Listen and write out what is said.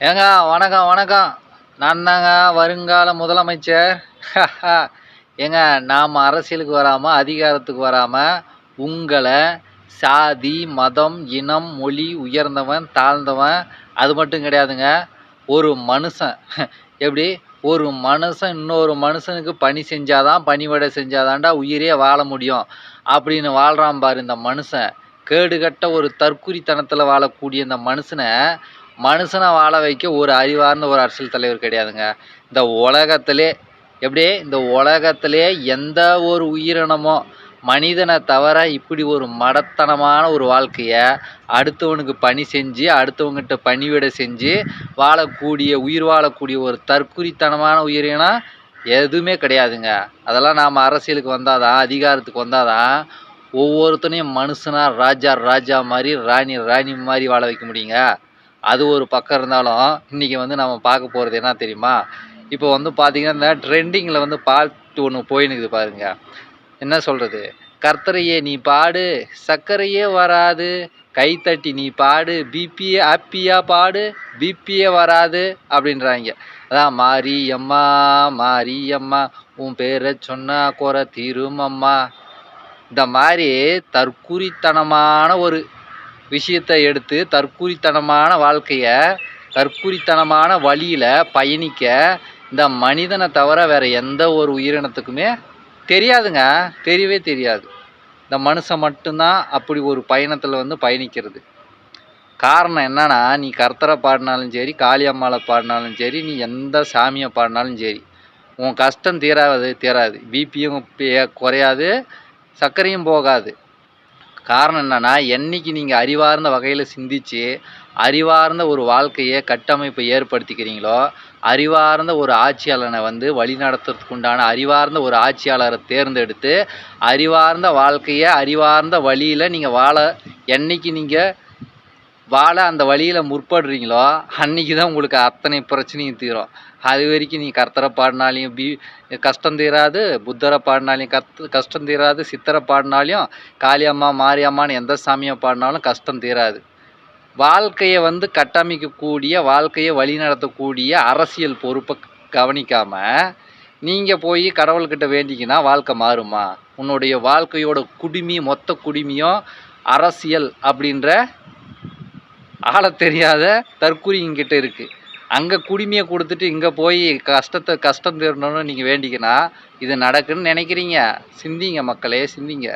ஏங்க வணக்கம் வணக்கம். நான் தாங்க வருங்கால முதலமைச்சர். ஏங்க நாம் அரசியலுக்கு வராமல் அதிகாரத்துக்கு வராமல் உங்களை சாதி மதம் இனம் மொழி உயர்ந்தவன் தாழ்ந்தவன் அது மட்டும் கிடையாதுங்க. ஒரு மனுஷன். எப்படி? ஒரு மனுஷன் இன்னொரு மனுஷனுக்கு பணி செஞ்சாதான் பணிவிடை செஞ்சாதான்டா உயிரே வாழ முடியும். அப்படின்னு வாழ்கிறான் பாரு இந்த மனுஷன். கேடுகட்ட ஒரு தற்குறித்தனத்தில் வாழக்கூடிய இந்த மனுஷனை மனுஷனை வாழ வைக்க ஒரு அறிவார்ந்த ஒரு அரசியல் தலைவர் கிடையாதுங்க. இந்த உலகத்திலே எப்படி இந்த உலகத்திலே எந்த ஒரு உயிரினமோ மனிதனை தவிர இப்படி ஒரு மடத்தனமான ஒரு வாழ்க்கையை அடுத்தவனுக்கு பணி செஞ்சு அடுத்தவங்கிட்ட பணிவிட செஞ்சு வாழக்கூடிய உயிர் வாழக்கூடிய ஒரு தற்குறித்தனமான உயிரினம் எதுவுமே கிடையாதுங்க. அதெல்லாம் நாம் அரசியலுக்கு வந்தால் தான் அதிகாரத்துக்கு வந்தால் தான் ஒவ்வொருத்தனையும் மனுஷனாக ராஜா ராஜா மாதிரி ராணி ராணி மாதிரி வாழ வைக்க முடியுங்க. அது ஒரு பக்கம் இருந்தாலும் இன்றைக்கி வந்து நம்ம பார்க்க போகிறது என்ன தெரியுமா? இப்போ வந்து பார்த்திங்கன்னா இந்த ட்ரெண்டிங்கில் வந்து பாட்டு ஒன்று போயினுக்குது பாருங்க. என்ன சொல்கிறது கர்த்தரையே நீ பாடு சர்க்கரையே வராது. கைத்தட்டி நீ பாடு பிபியே ஹாப்பியாக பாடு பிபியே வராது அப்படின்றாங்க. அதான் மாரியம்மா அம்மா உன் பேரை சொன்னா குறை தீருமம்மா. இந்த மாதிரி தற்குறித்தனமான ஒரு விஷயத்தை எடுத்து தற்குறித்தனமான வாழ்க்கையை தற்குறித்தனமான வழியில் பயணிக்க இந்த மனிதனை தவிர வேறு எந்த ஒரு உயிரினத்துக்குமே தெரியாதுங்க. தெரியவே தெரியாது. இந்த மனுஷன் மட்டும்தான் அப்படி ஒரு பயணத்தில் வந்து பயணிக்கிறது. காரணம் என்னன்னா நீ கர்த்தரை பாடினாலும் சரி காளியம்மாவை பாடினாலும் சரி நீ எந்த சாமியை பாடினாலும் சரி உன் கஷ்டம் தீராது தீராது. பிபியும் குறையாது சர்க்கரையும் போகாது. காரணம் என்னென்னா என்னைக்கு நீங்கள் அறிவார்ந்த வகையில் சிந்திச்சு அறிவார்ந்த ஒரு வாழ்க்கையை கட்டமைப்பை ஏற்படுத்திக்கிறீங்களோ அறிவார்ந்த ஒரு ஆட்சியாளனை வந்து வழிநடத்துறதுக்கு உண்டான அறிவார்ந்த ஒரு ஆட்சியாளரை தேர்ந்தெடுத்து அறிவார்ந்த வாழ்க்கையை அறிவார்ந்த வழியில் நீங்கள் வாழ என்னைக்கு நீங்கள் வாழ அந்த வழியில் முற்படுறீங்களோ அன்னைக்கு தான் உங்களுக்கு அத்தனை பிரச்சனையும் தீரும். அது வரைக்கும் நீ கர்த்தரை பாடினாலையும் பி கஷ்டம் தீராது புத்தரை பாடினாலையும் கத் கஷ்டம் தீராது சித்தரை பாடினாலையும் காளியம்மா மாரியம்மான்னு எந்த சாமியை பாடினாலும் கஷ்டம் தீராது. வாழ்க்கையை வந்து கட்டமைக்கக்கூடிய வாழ்க்கையை வழிநடத்தக்கூடிய அரசியல் பொறுப்பை கவனிக்காமல் நீங்கள் போய் கடவுள்கிட்ட வேண்டிக்கினா வாழ்க்கை மாறுமா? உன்னுடைய வாழ்க்கையோட குடுமி மொத்த குடுமியும் அரசியல் அப்படின்ற ஆள தெரியாத தற்குறிங்கிட்ட இருக்குது அங்கே குடிமையை கொடுத்துட்டு இங்கே போய் கஷ்டத்தை கஷ்டம் தீரணும்னு நீங்கள் வேண்டிக்கினா இது நடக்குன்னு நினைக்கிறீங்க. சிந்திங்க மக்களே சிந்திங்க.